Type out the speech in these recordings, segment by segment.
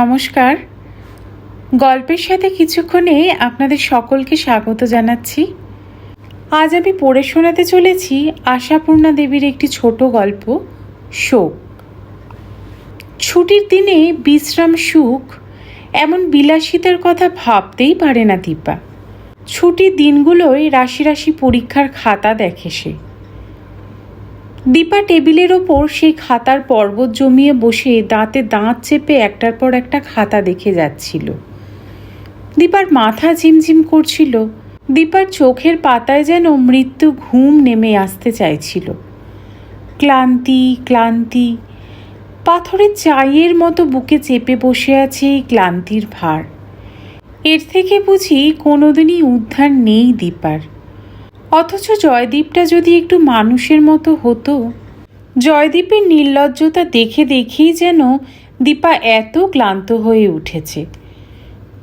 নমস্কার। গল্পের সাথে কিছুক্ষণে আপনাদের সকলকে স্বাগত জানাচ্ছি। আজ আমি পড়ে শোনাতে চলেছি আশাপূর্ণা দেবীর একটি ছোট গল্প, শোক। ছুটির দিনে বিশ্রাম, সুখ এমন বিলাসিতার কথা ভাবতেই পারে না দীপা। ছুটির দিনগুলোয় রাশি রাশি পরীক্ষার খাতা দেখে সে। দীপা টেবিলের ওপর সেই খাতার পর্বত জমিয়ে বসে দাঁতে দাঁত চেপে একটার পর একটা খাতা দেখে যাচ্ছিল। দীপার মাথা ঝিমঝিম করছিল। দীপার চোখের পাতায় যেন মৃত্যু ঘুম নেমে আসতে চাইছিল। ক্লান্তি ক্লান্তি, পাথরের চাইয়ের মতো বুকে চেপে বসে আছে এই ক্লান্তির ভার। এর থেকে বুঝি কোনোদিনই উদ্ধার নেই দীপার। অথচ জয়দীপটা যদি একটু মানুষের মতো হতো। জয়দীপের নির্লজ্জতা দেখে দেখেই যেন দীপা এত ক্লান্ত হয়ে উঠেছে।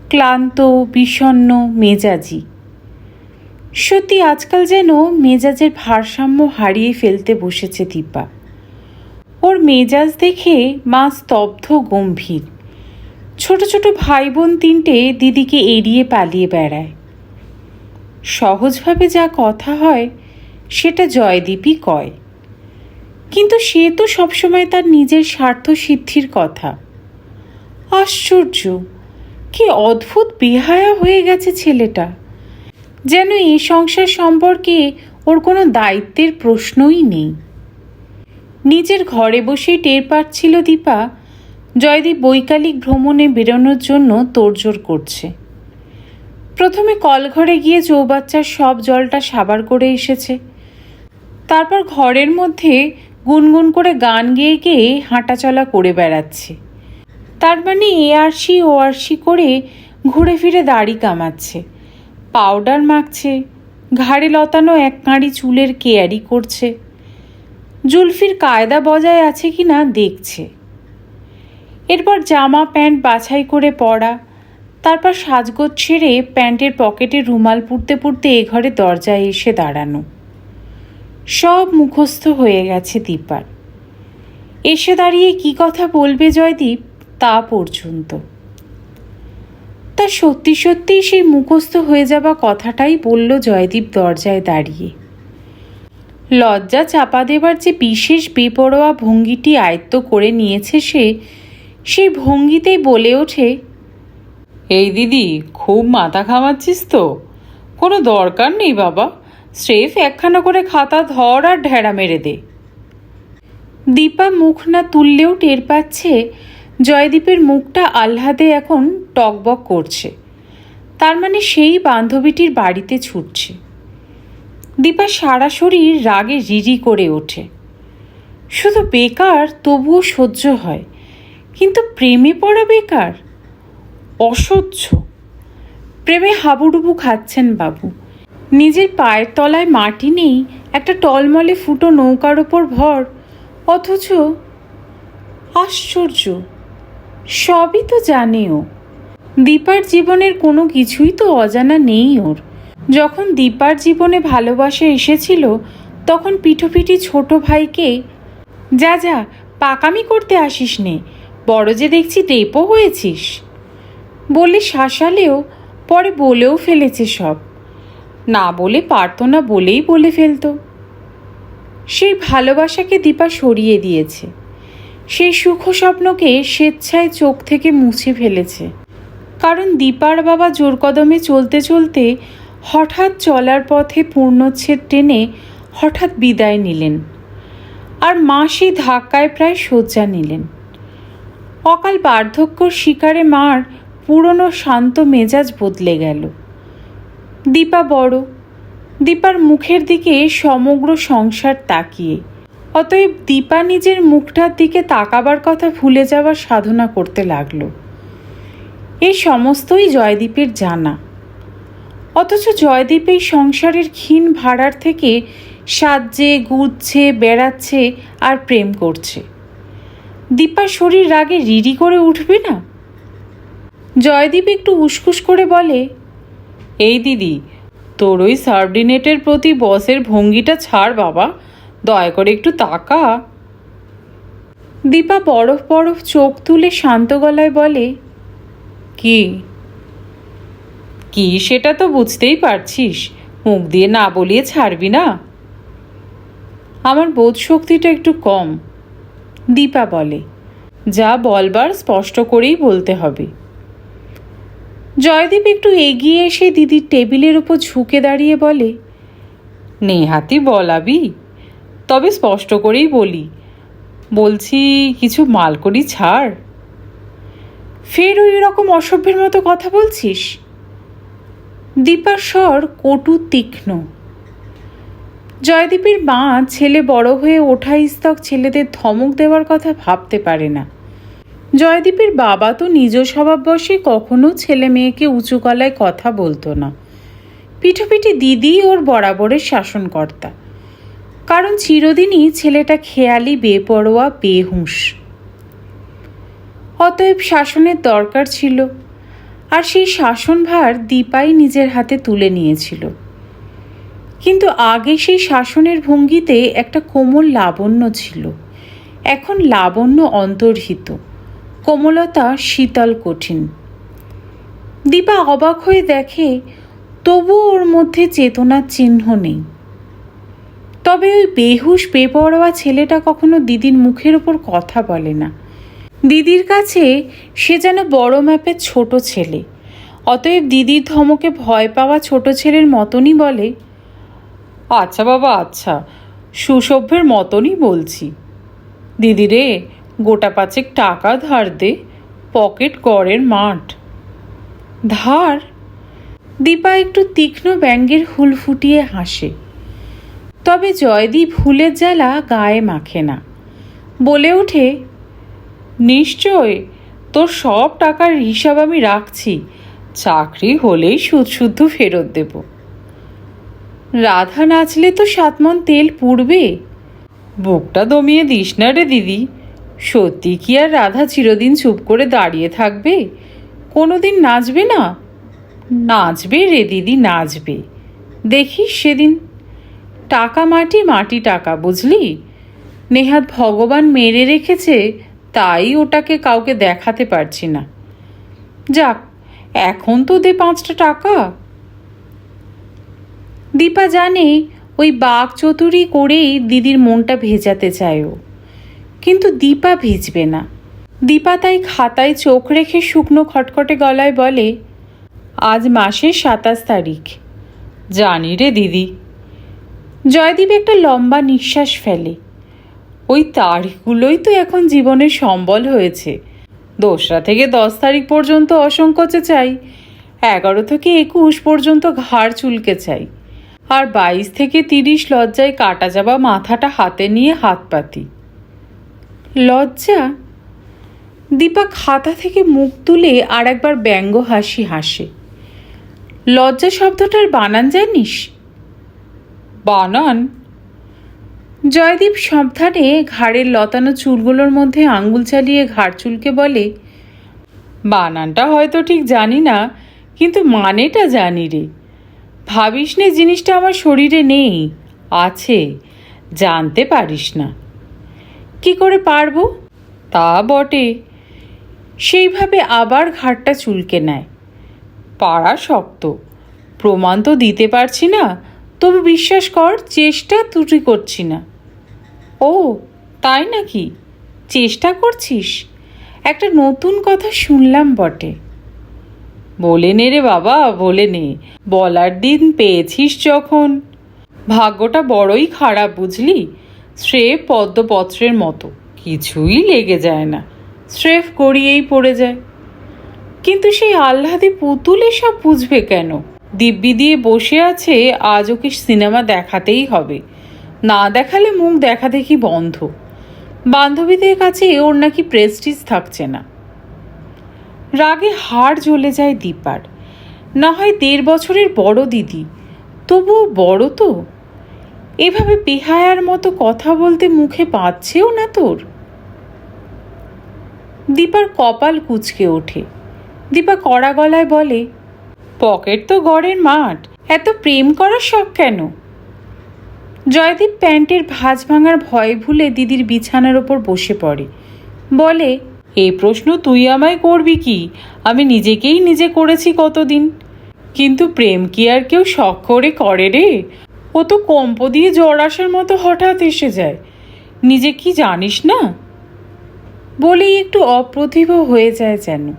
ক্লান্ত, বিষণ্ণ, মেজাজি। সত্যি আজকাল যেন মেজাজের ভারসাম্য হারিয়ে ফেলতে বসেছে দীপা। ওর মেজাজ দেখে মা স্তব্ধ, গম্ভীর। ছোট ছোট ভাই বোন তিনটে দিদিকে এড়িয়ে পালিয়ে বেড়ায়। সহজভাবে যা কথা হয়, সেটা জয়দীপই কয়। কিন্তু সে তো সবসময় তার নিজের স্বার্থ সিদ্ধির কথা। আশ্চর্য! কি অদ্ভুত বেহায়া হয়ে গেছে ছেলেটা। যেন এই সংসার সম্পর্কে ওর কোনো দায়িত্বের প্রশ্নই নেই। নিজের ঘরে বসেই টের পাচ্ছিল দীপা, জয়দীপ বৈকালিক ভ্রমণে বেরোনোর জন্য তোড়জোড় করছে। প্রথমে কলঘরে গিয়ে চৌবাচ্চার সব জলটা সাবার করে এসেছে। তারপর ঘরের মধ্যে গুনগুন করে গান গেয়ে গেয়ে হাঁটাচলা করে বেড়াচ্ছে। তার মানে এ আরসি ও আরসি করে ঘুরে ফিরে দাড়ি কামাচ্ছে, পাউডার মাখছে, ঘাড়ে লতানো এক কাঁড়ি চুলের কেয়ারি করছে। জুলফির কায়দা বজায় আছে কি না দেখছে। এরপর জামা প্যান্ট বাছাই করে পরা তারপর সাজগোজ ছেড়ে প্যান্টের পকেটে রুমাল পুড়তে পুড়তে এ ঘরে দরজায় এসে দাঁড়ানো। সব মুখস্থ হয়ে গেছে দীপার। এসে দাঁড়িয়ে কি কথা বলবে জয়দীপ, তা পর্যন্ত। তা সত্যি সত্যিই সেই মুখস্থ হয়ে যাওয়া কথাটাই বলল জয়দীপ দরজায় দাঁড়িয়ে। লজ্জা চাপা দেবার যে বিশেষ বেপরোয়া ভঙ্গিটি আয়ত্ত করে নিয়েছে সে, সেই ভঙ্গিতেই বলে ওঠে এই দিদি, খুব মাথা ঘামাচ্ছিস তো। কোনো দরকার নেই বাবা। স্রেফ একখানা করে খাতা ধর আর ঢেড়া মেরে দে। দীপা মুখ না তুললেও টের পাচ্ছে জয়দীপের মুখটা আহ্লাদে এখন টকবক করছে। তার মানে সেই বান্ধবীটির বাড়িতে ছুটছে। দীপা সারা শরীর রাগে রিরি করে ওঠে। শুধু বেকার, তবুও সহ্য হয়। কিন্তু প্রেমে পড়া বেকার। অসহ্য। প্রেমে হাবুডুবু খাচ্ছেন বাবু। নিজের পায়ের তলায় মাটি নেই, একটা টলমলে ফুটো নৌকার ওপর ভর। অথচ আশ্চর্য, সবই তো জানে ও। দীপার জীবনের কোনো কিছুই তো অজানা নেই ওর। যখন দীপার জীবনে ভালোবাসা এসেছিল, তখন পিঠোপিঠি ছোট ভাইকে, যা যা, পাকামি করতে আসিস নে, বড় যে দেখছি টেপও হয়েছিস। বলে শাসালেও, পরে বলেও ফেলেছে সব। না বলে পারতো না বলেই বলে ফেলতো। সেই ভালোবাসাকে দীপা সরিয়ে দিয়েছে। সেই সুখ স্বপ্নকে স্বেচ্ছায় চোখ থেকে মুছে ফেলেছে। কারণ দীপার বাবা জোর কদমে চলতে চলতে হঠাৎ চলার পথে পূর্ণচ্ছেদ টেনে হঠাৎ বিদায় নিলেন। আর মা সেই ধাক্কায় প্রায় শয্যা নিলেন। অকাল বার্ধক্যর শিকারে মার পুরনো শান্ত মেজাজ বদলে গেল। দীপা বড়। দীপার মুখের দিকে সমগ্র সংসার তাকিয়ে। অতএব দীপা নিজের মুখটার দিকে তাকাবার কথা ভুলে যাওয়ার সাধনা করতে লাগল। এই সমস্তই জয়দীপের জানা। অথচ জয়দীপ এই সংসারের ক্ষীণ ভাড়ার থেকে সাজছে, গুজছে, বেড়াচ্ছে আর প্রেম করছে। দীপার শরীর রাগে রিড়ি করে উঠবে না? জয়দীপ একটু উসকুস করে বলে, এই দিদি, তোর ওই সাবডিনেটের প্রতি বসের ভঙ্গিটা ছাড় বাবা, দয়া করে একটু তাকা। দীপা বরফ বরফ চোখ তুলে শান্ত গলায় বলে, কি? কি সেটা তো বুঝতেই পারছিস, মুখ দিয়ে না বলিয়ে ছাড়বি না? আমার বোধ শক্তিটা একটু কম, দীপা বলে, যা বলবার স্পষ্ট করেই বলতে হবে। জয়দীপ একটু এগিয়ে এসে দিদির টেবিলের উপর ঝুঁকে দাঁড়িয়ে বলে নেহাতি বলাবি তবে স্পষ্ট করেই বলি বলছি কিছু মালকড়ি ছাড়। ফের ওই রকম অসভ্যের মতো কথা বলছিস? দীপার স্বর কটু তীক্ষ্ণ। জয়দীপের মা ছেলে বড় হয়ে ওঠা স্তক ছেলেদের ধমক দেওয়ার কথা ভাবতে পারে না। জয়দীপের বাবা তো নিজ স্বভাববশে কখনো ছেলে মেয়েকে উঁচু গলায় কথা বলতো না। পিঠোপিঠি দিদি ওর বরাবরের শাসনকর্তা। কারণ চিরদিনই ছেলেটা খেয়ালি, বেপরোয়া, বেহুঁশ। অতএব শাসনের দরকার ছিল আর সেই শাসনভার দীপাই নিজের হাতে তুলে নিয়েছিল। কিন্তু আগে সেই শাসনের ভঙ্গিতে একটা কোমল লাবণ্য ছিল। এখন লাবণ্য অন্তর্হিত। কোমলতা শীতল কঠিন। দীপা অবাক হয়ে দেখে, তবু ওর মধ্যে চেতনার চিহ্ন নেই। তবে ওই বেহুশ, বেপরোয়া ছেলেটা কখনো দিদির মুখের ওপর কথা বলে না। দিদির কাছে সে যেন বড় ম্যাপের ছোট ছেলে। অতএব দিদির ধমকে ভয় পাওয়া ছোট ছেলের মতনই বলে আচ্ছা বাবা আচ্ছা সুসভ্যের মতনই বলছি। দিদি রে গোটা পাঁচেক টাকা ধার দে, পকেট গড়ের মাঠ। ধার? দীপা একটু তীক্ষ্ণ ব্যঙ্গের হুল ফুটিয়ে হাসে। তবে জয়দীপ হুলের জ্বালা গায়ে মাখে না। বলে ওঠে, নিশ্চয় তোর সব টাকার হিসাব আমি রাখছি, চাকরি হলেই সুদ শুদ্ধ ফেরত দেব। রাধা নাচলে তো সাতমন তেল পুড়বে। বুকটা দমিয়ে দিস না রে দিদি। সত্যি কি আর রাধা চিরদিন চুপ করে দাঁড়িয়ে থাকবে? কোনোদিন নাচবে না? নাচবে রে দিদি, নাচবে। দেখিস সেদিন। টাকা মাটি মাটি টাকা, বুঝলি? নেহাত ভগবান মেরে রেখেছে, তাই ওটাকে কাউকে দেখাতে পারছি না। যাক, এখন তো দে পাঁচটা টাকা। দীপা জানে ওই বাঘ চতুরি করেই দিদির মনটা ভেজাতে চায় ও। কিন্তু দীপা ভিজবে না। দীপা তাই খাতায় চোখ রেখে শুকনো খটখটে গলায় বলে, আজ মাসের সাতাশ তারিখ। জানি রে দিদি। জয়দীপ একটা লম্বা নিঃশ্বাস ফেলে। ওই তারিখগুলোই তো এখন জীবনের সম্বল হয়েছে। দোসরা থেকে দশ তারিখ পর্যন্ত অসংকোচে চাই। এগারো থেকে একুশ পর্যন্ত ঘাড় চুলকে চাই। আর বাইশ থেকে তিরিশ লজ্জায় কাটা যাবা মাথাটা হাতে নিয়ে হাত পাতি। লজ্জা? দীপা খাতা থেকে মুখ তুলে আর একবার ব্যঙ্গ হাসি হাসে। লজ্জা শব্দটার বানান জানিস? বানান। জয়দীপ সাবধানে ঘাড়ের লতানো চুলগুলোর মধ্যে আঙ্গুল চালিয়ে ঘাড় চুলকে বলে বানানটা হয়তো ঠিক জানি না কিন্তু মানেটা জানি রে। ভাবিস নে জিনিসটা আমার শরীরে নেই আছে জানতে পারিস না। কি করে পারব? তা বটে। সেইভাবে আবার ঘাড়টা চুলকে নেয়। পাড়া শক্ত। প্রমাণ তো দিতে পারছি না, তবু বিশ্বাস কর, চেষ্টা ত্রুটি করছি না। ও, তাই নাকি? চেষ্টা করছিস? একটা নতুন কথা শুনলাম বটে। বলে নে রে বাবা, বলে নে। বলার দিন পেয়েছিস যখন। ভাগ্যটা বড়ই খারাপ, বুঝলি? স্রেফ পদ্মপত্রের মতো। কিছুই লেগে যায় না। স্রেফ গড়িয়েই পড়ে যায়। কিন্তু সেই আহ্লাদে পুতুল এসব বুঝবে কেন? দিব্যি দিয়ে বসে আছে আজ ওকে সিনেমা দেখাতেই হবে? না দেখালে মুখ দেখা দেখি বন্ধ। বান্ধবীদের কাছে ওর নাকি প্রেস্টিজ থাকছে না। রাগে হাড় জ্বলে যায় দীপার। না হয় দেড় বছরের বড় দিদি। তবুও বড় তো। এভাবে বেহায়ার মতো কথা বলতে মুখে পাচ্ছেও না তোর? দীপার কপাল কুচকে ওঠে। দীপা কড়া গলায় বলে, পকেট তো গড়ের মাঠ, এত প্রেম করার শখ কেন? জয়দীপ প্যান্টের ভাঁজ ভাঙার ভয় ভুলে দিদির বিছানার ওপর বসে পড়ে। বলে এই প্রশ্ন তুই আমায় করবি কি? আমি নিজেকেই নিজে করেছি কতদিন। কিন্তু প্রেম কি আর কেউ শখ করে করে রে? ও তো কম্প দিয়ে জ্বর আসার মতো হঠাৎ এসে যায়। নিজে কি জানিস না? বলেই একটু অপ্রতিভ হয়ে যায় যেন।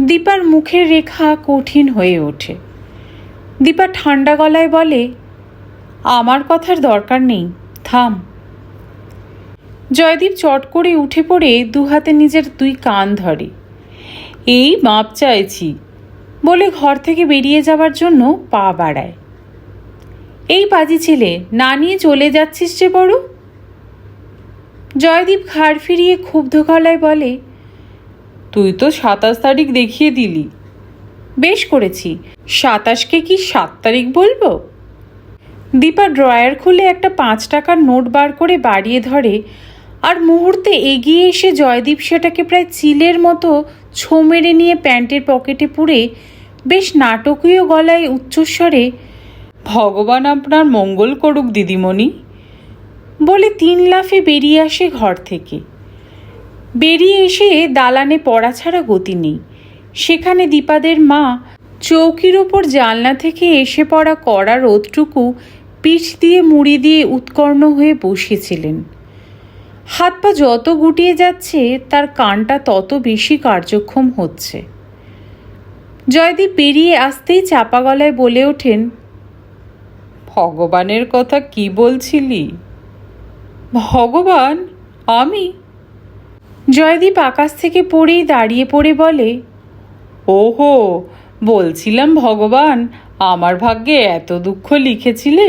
দীপার মুখের রেখা কঠিন হয়ে ওঠে। দীপা ঠান্ডা গলায় বলে, আমার কথার দরকার নেই, থাম। জয়দীপ চট করে উঠে পড়ে দু হাতে নিজের দুই কান ধরে। এই মাপ চাইছি। বলে ঘর থেকে বেরিয়ে যাবার জন্য পা বাড়ায়। এই পাজি ছেলে, না নিয়ে চলে যাচ্ছিস যে বড়? জয়দীপ ঘাড় ফিরিয়ে ক্ষুব্ধ গলায় বলে, তুই তো সাতাশ তারিখ দেখিয়ে দিলি। বেশ করেছি। সাতাশকে কি সাত তারিখ বলব? দীপা ড্রয়ার খুলে একটা পাঁচ টাকার নোট বার করে বাড়িয়ে ধরে, আর মুহূর্তে এগিয়ে এসে জয়দীপ সেটাকে প্রায় চিলের মতো ছো মেরে নিয়ে প্যান্টের পকেটে পুরে বেশ নাটকীয় গলায় উচ্চস্বরে ভগবান আপনার মঙ্গল করুক, দিদিমণি। বলে তিন লাফে বেরিয়ে আসে ঘর থেকে। বেরিয়ে এসে দালানে পড়া ছাড়া গতি নেই। সেখানে দীপাদের মা চৌকির ওপর জানলা থেকে এসে পড়া কড়া রোদটুকু পিঠ দিয়ে মুড়ি দিয়ে উৎকর্ণ হয়ে বসেছিলেন। হাত পা যত গুটিয়ে যাচ্ছে, তার কানটা তত বেশি কার্যক্ষম হচ্ছে। জয়দীপ বেরিয়ে আসতেই চাপা গলায় বলে ওঠেন ভগবানের কথা কি বলছিলি? ভগবান? আমি? জয়দীপ আকাশ থেকে পড়েই দাঁড়িয়ে পড়ে বলে, ওহো, বলছিলাম ভগবান, আমার ভাগ্যে এত দুঃখ লিখেছিলে?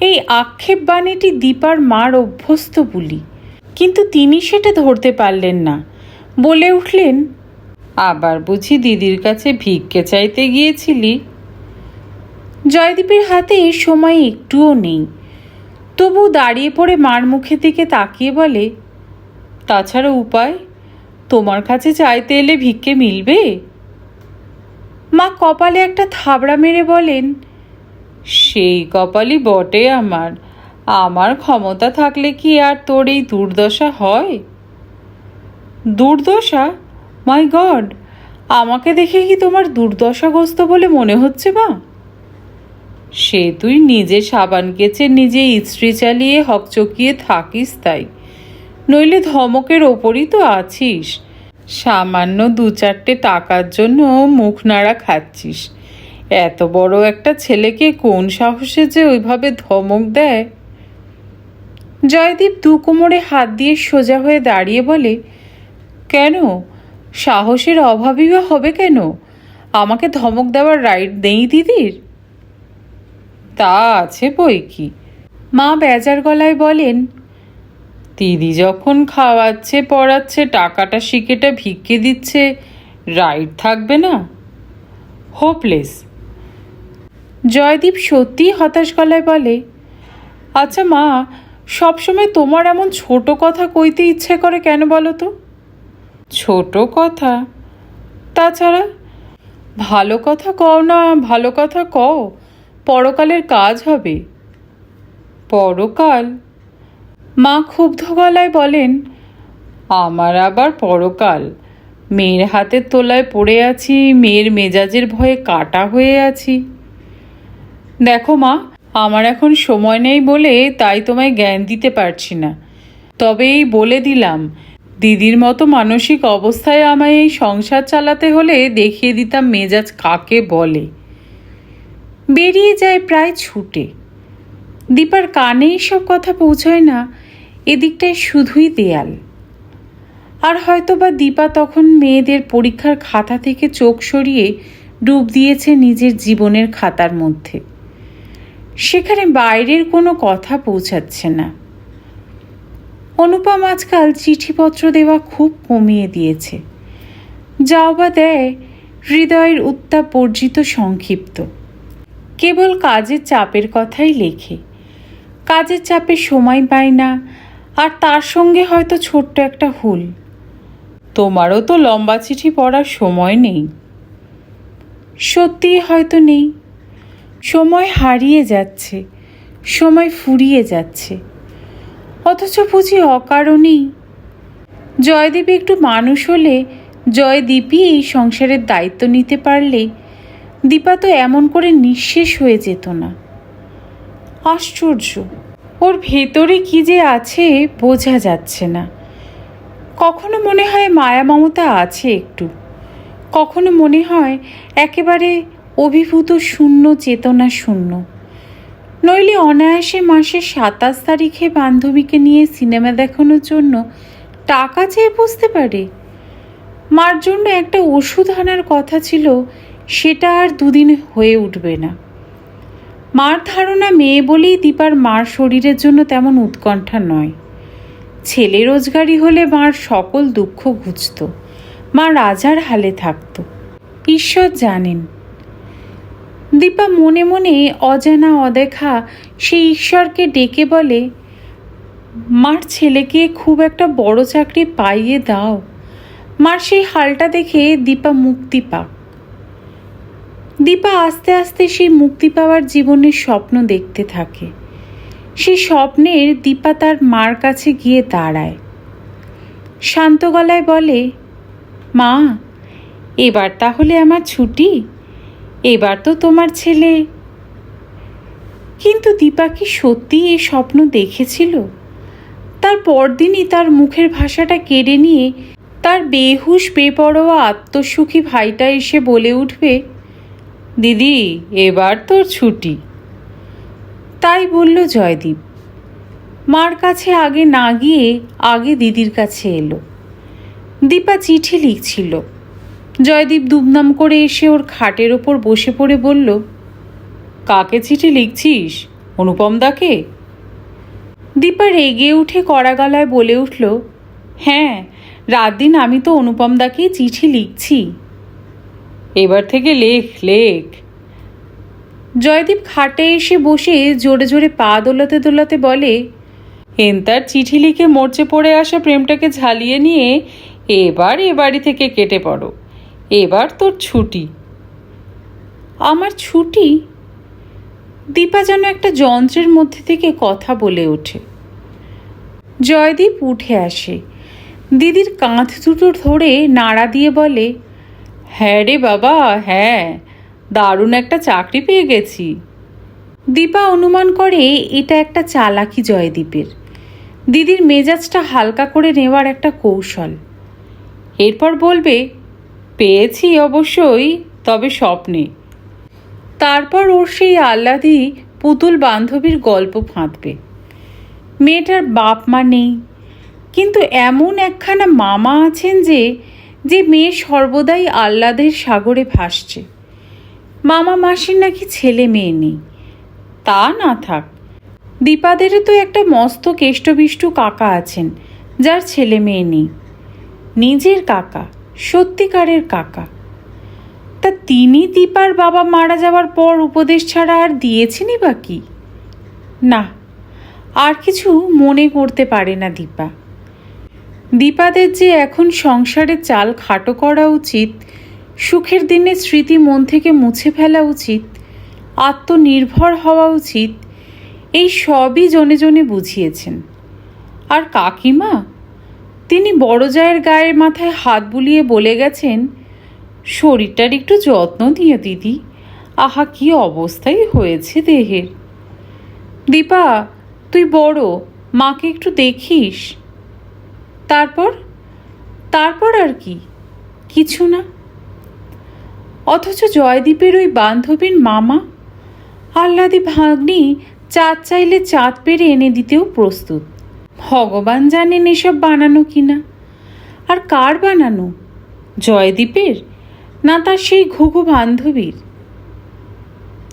এই আক্ষেপ বাণীটি দীপার মার অভ্যস্ত বুলি। কিন্তু তিনি সেটা ধরতে পারলেন না। বলে উঠলেন, আবার বুঝি দিদির কাছে ভিক্ষে চাইতে গিয়েছিলি? জয়দীপের হাতে সময় একটুও নেই। তবু দাঁড়িয়ে পড়ে মার মুখের দিকে তাকিয়ে বলে, তাছাড়া উপায়? তোমার কাছে চাইতে এলে ভিক্ষে মিলবে? মা কপালে একটা থাবড়া মেরে বলেন, সেই কপালই বটে আমার। আমার ক্ষমতা থাকলে কি আর তোর এই দুর্দশা হয়? দুর্দশা? My god! আমাকে দেখে কি তোমার দুর্দশাগ্রস্ত বলে মনে হচ্ছে বা সে তুই নিজে সাবান কেচে নিজে ইস্ত্রি চালিয়ে হকচকিয়ে থাকিস তাই। নইলে ধমকের ওপরই তো আছিস। সামান্য দু চারটে টাকার জন্য মুখ নাড়া খাচ্ছিস। এত বড় একটা ছেলেকে কোন সাহসে যে ওইভাবে ধমক দেয়? জয়দীপ দু কোমরে হাত দিয়ে সোজা হয়ে দাঁড়িয়ে বলে, কেন? সাহসের অভাবই হবে কেন? আমাকে ধমক দেওয়ার রাইট নেই দিদির? তা আছে বই কি? মা বেজার গলায় বলেন, দিদি যখন খাওয়াচ্ছে, পড়াচ্ছে, টাকাটা শিকেটা ভিক্ষে দিচ্ছে, রাইট থাকবে না? হোপলেস। জয়দীপ সত্যিই হতাশ গলায় বলে আচ্ছা মা, সবসময় তোমার এমন ছোট কথা কইতে ইচ্ছে করে কেন বলো তো? ছোট কথা? তাছাড়া ভালো কথা কও না, ভালো কথা কও। পরকালের কাজ হবে। পরকাল? মা ক্ষুব্ধ গলায় বলেন, আমার আবার পরকাল। মেয়ের হাতের তোলায় পড়ে আছি, মেয়ের মেজাজের ভয়ে কাটা হয়ে আছি। দেখো মা, আমার এখন সময় নেই বলে তাই তোমায় জ্ঞান দিতে পারছি না। তবে এই বলে দিলাম, দিদির মতো মানসিক অবস্থায় আমায় এই সংসার চালাতে হলে দেখিয়ে দিতাম মেজাজ কাকে বলে। বেরিয়ে যায় প্রায় ছুটে। দীপার কানে সব কথা পৌঁছয় না, এদিকটায় শুধুই দেয়াল। আর হয়তো বা দীপা তখন মেয়েদের পরীক্ষার খাতা থেকে চোখ সরিয়ে ডুব দিয়েছে নিজের জীবনের খাতার মধ্যে। সেখানে বাইরের কোনো কথা পৌঁছাচ্ছে না। অনুপম আজকাল চিঠিপত্র দেওয়া খুব কমিয়ে দিয়েছে। যাও বা দেয়, হৃদয়ের উত্তাপ বর্জিত সংক্ষিপ্ত। কেবল কাজের চাপের কথাই লেখে। কাজের চাপে সময় পায় না, আর তার সঙ্গে হয়তো ছোট্ট একটা ভুল তোমারও তো লম্বা চিঠি পড়ার সময় নেই। সত্যিই হয়তো নেই। সময় হারিয়ে যাচ্ছে, সময় ফুরিয়ে যাচ্ছে। অথচ বুঝি অকারণেই। জয়দীপ একটু মানুষ হলে জয়দীপই এই সংসারের দায়িত্ব নিতে পারলে দীপা তো এমন করে নিঃশেষ হয়ে যেত না। আশ্চর্য, ওর ভেতরে কি যে আছে বোঝা যাচ্ছে না। কখনো মনে হয় মায়া মমতা আছে একটু। কখনো মনে হয় একেবারে অভিভূত শূন্য, চেতনা শূন্য। নইলে অনায়াসে মাসের সাতাশ তারিখে বান্ধবীকে নিয়ে সিনেমা দেখানোর জন্য টাকা চেয়ে বুঝতে পারে। মার জন্য একটা ওষুধ আনার কথা ছিল সেটা আর দুদিন হয়ে উঠবে না। মার ধারণা মেয়ে বলেই দীপার মার শরীরের জন্য তেমন উৎকণ্ঠা নয়। ছেলে রোজগারি হলে মার সকল দুঃখ ঘুচত। মা রাজার হালে থাকত। ঈশ্বর জানেন। দীপা মনে মনে অজানা অদেখা সেই ঈশ্বরকে ডেকে বলে, মার ছেলেকে খুব একটা বড় চাকরি পাইয়ে দাও। মার সেই হালটা দেখে দীপা মুক্তি পাক। দীপা আস্তে আস্তে সেই মুক্তি পাওয়ার জীবনের স্বপ্ন দেখতে থাকে। সেই স্বপ্নের দীপা তার মার কাছে গিয়ে দাঁড়ায়। শান্ত গলায় বলে, মা, এবার তাহলে আমার ছুটি? এবার তো তোমার ছেলে। কিন্তু দীপা কি সত্যি এ স্বপ্ন দেখেছিল? তার পরদিনই তার মুখের ভাষাটা কেড়ে নিয়ে তার বেহুশ, বেপরোয়া, আত্মসুখী ভাইটা এসে বলে উঠবে দিদি, এবার তোর ছুটি। তাই বলল জয়দীপ। মার কাছে আগে না গিয়ে আগে দিদির কাছে এলো। দীপা চিঠি লিখছিল। জয়দীপ দুমদাম করে এসে ওর খাটের ওপর বসে পড়ে বলল, কাকে চিঠি লিখছিস? অনুপম দাকে? দীপা রেগে উঠে কড়া গলায় বলে উঠল হ্যাঁ রাত দিন আমি তো অনুপম দাকেই চিঠি লিখছি। এবার থেকে লেখ লেখ। জয়দীপ খাটে এসে বসে জোরে জোরে পা দোলাতে দোলাতে বলে এন্তার চিঠি লিখে মরচে পড়ে আসা প্রেমটাকে ঝালিয়ে নিয়ে এবার এ বাড়ি থেকে কেটে পড়ো। এবার তোর ছুটি। আমার ছুটি? দীপা যেন একটা যন্ত্রের মধ্যে থেকে কথা বলে ওঠে। জয়দীপ উঠে আসে। দিদির কাঁধ দুটো ধরে নাড়া দিয়ে বলে হ্যাঁ রে বাবা হ্যাঁ। দারুণ একটা চাকরি পেয়ে গেছি। দীপা অনুমান করে, এটা একটা চালাকি জয়দীপের। দিদির মেজাজটা হালকা করে নেওয়ার একটা কৌশল। এরপর বলবে, পেয়েছি অবশ্যই, তবে স্বপ্নে। তারপর ওর সেই আহ্লাদি পুতুল বান্ধবীর গল্প ফাঁদবে। মেয়েটার বাপ মা নেই, কিন্তু এমন একখানা মামা আছেন যে যে মেয়ে সর্বদাই আহ্লাদের সাগরে ভাসছে। মামা মাসির নাকি ছেলে মেয়ে নেই। তা না থাক। দীপাদেরও তো একটা মস্ত কেষ্টবিষ্টু কাকা আছেন, যার ছেলে মেয়ে নেই। নিজের কাকা, সত্যিকারের কাকা। তা তিনি দীপার বাবা মারা যাওয়ার পর উপদেশ ছাড়া আর দিয়েছেনই বা কি? না, আর কিছু মনে করতে পারে না দীপা। দীপাদের যে এখন সংসারে চাল খাটো করা উচিত, সুখের দিনে স্মৃতি মন থেকে মুছে ফেলা উচিত, আত্মনির্ভর হওয়া উচিত, এই সবই জনে জনে বুঝিয়েছেন। আর কাকিমা? তিনি বড় জায়ের গায়ের মাথায় হাত বুলিয়ে বলে গেছেন, শরীরটার একটু যত্ন দিও দিদি, আহা কি অবস্থাই হয়েছে দেহের। দীপা, তুই বড়, মাকে একটু দেখিস। তারপর? তারপর আর কি? কিছু না। অথচ জয়দীপের ওই বান্ধবীর মামা, আহ্লাদি ভাগ্নি চাঁদ চাইলে চাঁদ পেরে এনে দিতেও প্রস্তুত। ভগবান জানেন এসব বানানো কিনা। আর কার বানানো? জয়দীপের? না তার সেই ঘুঘু বান্ধবীর?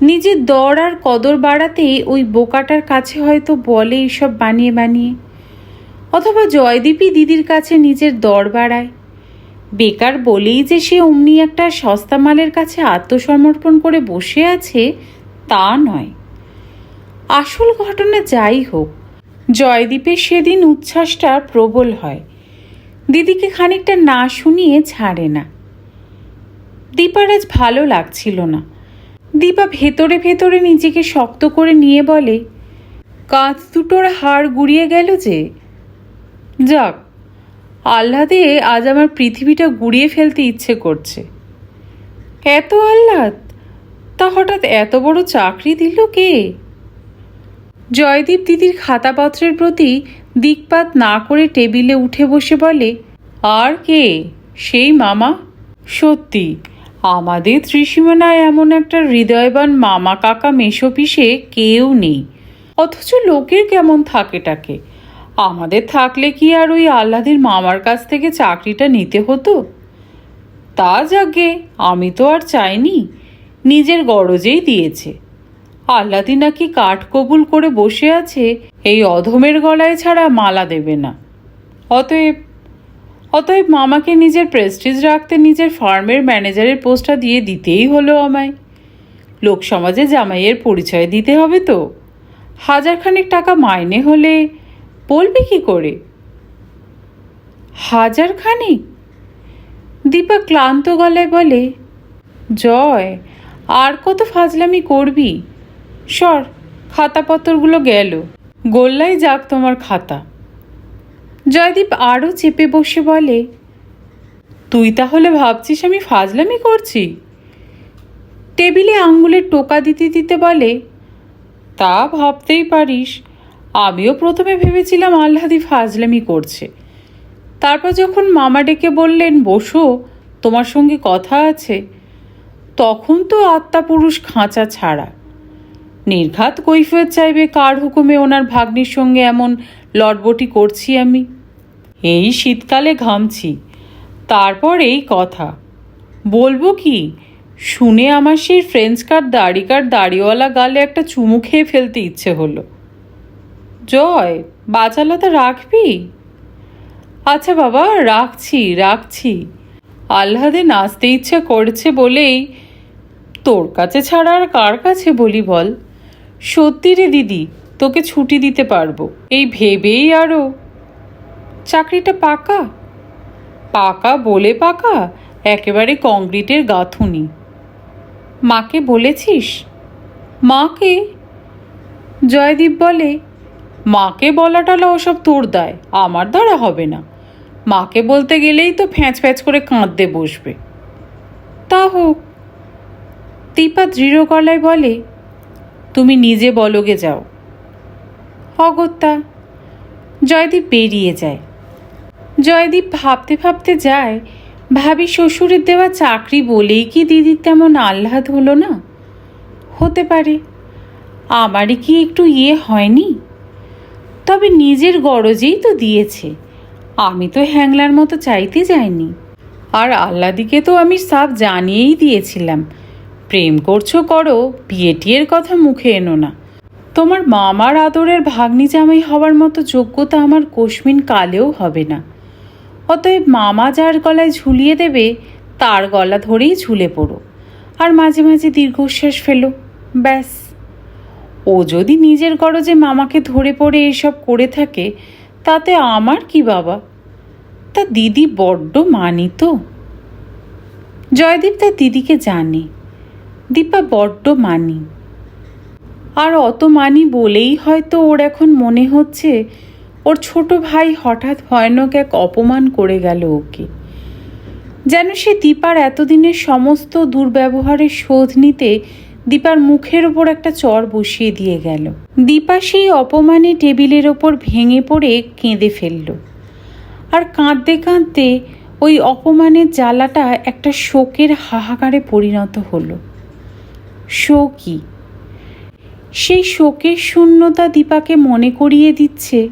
নিজের দর আর কদর বাড়াতে ওই বোকাটার কাছে হয়তো বলে এইসব বানিয়ে বানিয়ে। অথবা জয়দীপই দিদির কাছে নিজের দর বাড়ায়। বেকার বলেই যে সে অমনি একটা সস্তা মালের কাছে আত্মসমর্পণ করে বসে আছে, তা নয়। আসল ঘটনা যাই হোক জয়দীপের সেদিন উচ্ছ্বাসটা প্রবল হয়। দিদিকে খানিকটা না শুনিয়ে ছাড়ে না। দীপার আজ ভালো লাগছিল না। দীপা ভেতরে ভেতরে নিজেকে শক্ত করে নিয়ে বলে কাঁচ দুটোর হাড় গুড়িয়ে গেল যে যাক, আহ্লাদে আজ আমার পৃথিবীটা গুড়িয়ে ফেলতে ইচ্ছে করছে। এত আহ্লাদ? তা হঠাৎ এত বড় চাকরি দিল কে? জয়দীপ দিদির খাতাপত্রের প্রতি দিকপাত না করে টেবিলে উঠে বসে বলে, আর কে? সেই মামা? সত্যি, আমাদের ত্রিসীমানায় এমন একটা হৃদয়বান মামা কাকা মেশো পিসে কেউ নেই। অথচ লোকের কেমন থাকেটাকে আমাদের থাকলে কি আর ওই আহ্লাদের মামার কাছ থেকে চাকরিটা নিতে হতো? তা যাগে, আমি তো আর চাইনি। নিজের গরজেই দিয়েছে। আহ্লাদি নাকি কাঠ কবুল করে বসে আছে, এই অধমের গলায় ছাড়া মালা দেবে না। অতএব অতএব মামাকে নিজের প্রেস্টিজ রাখতে নিজের ফার্মের ম্যানেজারের পোস্টটা দিয়ে দিতেই হলো আমায়। লোকসমাজে জামাইয়ের পরিচয় দিতে হবে তো? হাজারখানেক টাকা মাইনে হলে বলবি কি করে? হাজার খানিক দীপা ক্লান্ত গলায় বলে, জয়, আর কত ফাজলামি করবি? সর, খাতাপত্রগুলো গেল। গোল্লাই যাক তোমার খাতা। জয়দীপ আরও চেপে বসে বলে, তুই তাহলে ভাবছিস আমি ফাজলামি করছি? টেবিলে আঙ্গুলের টোকা দিতে দিতে বলে, তা ভাবতেই পারিস। আমিও প্রথমে ভেবেছিলাম আহ্লাদি ফাজলামি করছে। তারপর যখন মামা ডেকে বললেন, বসো, তোমার সঙ্গে কথা আছে। তখন তো আত্মাপুরুষ খাঁচা ছাড়া। নির্ঘাত কৈফিয়ত চাইবে, কার হুকুমে ওনার ভাগ্নির সঙ্গে এমন লটবটি করছি আমি? এই শীতকালে ঘামছি। তারপর এই কথা। বলব কি, শুনে আমার সেই ফ্রেঞ্চ কার দাড়িকার দাড়িওয়ালা গালে একটা চুমু খেয়ে ফেলতে ইচ্ছে হলো। জয় বাচালতা রাখবি। আচ্ছা বাবা, রাখছি রাখছি। আহ্লাদে নাচতে ইচ্ছে করছে বলেই তোর কাছে ছাড়া আর কার কাছে বলি বল? সত্যি রে দিদি, তোকে ছুটি দিতে পারব, এই ভেবেই আরও চাকরিটা পাকা? পাকা বলে পাকা, একেবারে কংক্রিটের গাঁথুনি। মাকে বলেছিস? মাকে? জয়দীপ বলে মাকে বলাটালা ওসব তোর দায়, আমার দ্বারা হবে না। মাকে বলতে গেলেই তো ফ্যাঁচ ফ্যাঁচ করে কাঁদতে বসবে। তা হোক। দীপা দৃঢ় গলায় বলে, তুমি নিজে বলগে যাও। অগত্যা, জয়দীপ বেরিয়ে যায়। জয়দীপ ভাবতে ভাবতে যায়, ভাবি শ্বশুরের দেওয়া চাকরি বলেই কি দিদির তেমন আহ্লাদ হলো না? হতে পারে। আমারই কি একটু ইয়ে হয়নি? তবে নিজের গরজেই তো দিয়েছে। আমি তো হ্যাংলার মতো চাইতে যাইনি। আর আল্লাদিকে তো আমি সাফ জানিয়েই দিয়েছিলাম। প্রেম করছ করো বিয়ে টিয়ের কথা মুখে এনো না। তোমার মামার আদরের ভাগ্নি জামাই হওয়ার মতো যোগ্যতা আমার কোশমিন কালেও হবে না। অতএব মামা যার গলায় ঝুলিয়ে দেবে, তার গলা ধরেই ঝুলে পড়ো। আর মাঝে মাঝে দীর্ঘশ্বাস ফেলো, ব্যাস। ও যদি নিজের গরজে মামাকে ধরে পড়ে এসব করে থাকে, তাতে আমার কি বাবা? তা দিদি বড্ড মানি তো জয়দীপ তার দিদিকে জানে। দীপা বড্ড মানি। আর অত মানি বলেই হয়তো ওর এখন মনে হচ্ছে ওর ছোট ভাই হঠাৎ ভয়ানক এক অপমান করে গেল ওকে। যেন সে দীপার এতদিনের সমস্ত দুর্ব্যবহারের শোধ নিতে দীপার মুখের ওপর একটা চর বসিয়ে দিয়ে গেল। দীপা সেই অপমানে টেবিলের ওপর ভেঙে পড়ে কেঁদে ফেলল। আর কাঁদতে কাঁদতে ওই অপমানের জ্বালাটা একটা শোকের হাহাকারে পরিণত হলো। শোকই সেই শোকের শূন্যতা দীপাকে মনে করিয়ে দিচ্ছে।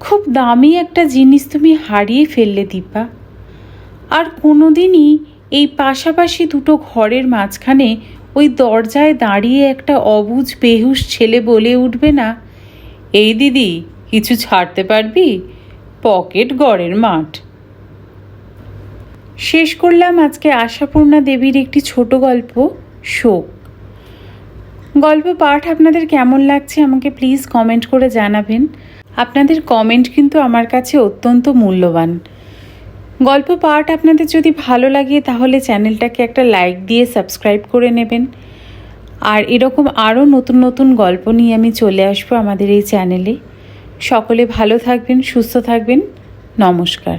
খুব দামি একটা জিনিস তুমি হারিয়ে ফেললে দীপা। আর কোনোদিনই এই পাশাপাশি দুটো ঘরের মাঝখানে ওই দরজায় দাঁড়িয়ে একটা অবুঝ বেহুশ ছেলে বলে উঠবে না? এই দিদি, কিছু ছাড়তে পারবি? পকেট গড়ের মাঠ। শেষ করলাম আজকে আশাপূর্ণা দেবীর একটি ছোট গল্প, শোক। গল্প পাঠ আপনাদের কেমন লাগছে আমাকে প্লিজ কমেন্ট করে জানাবেন। আপনাদের কমেন্ট কিন্তু আমার কাছে অত্যন্ত মূল্যবান। গল্প পাঠ আপনাদের যদি ভালো লাগে, তাহলে চ্যানেলটাকে একটা লাইক দিয়ে সাবস্ক্রাইব করে নেবেন। আর এরকম আরও নতুন নতুন গল্প নিয়ে আমি চলে আসব আমাদের এই চ্যানেলে। সকলে ভালো থাকবেন, সুস্থ থাকবেন। নমস্কার।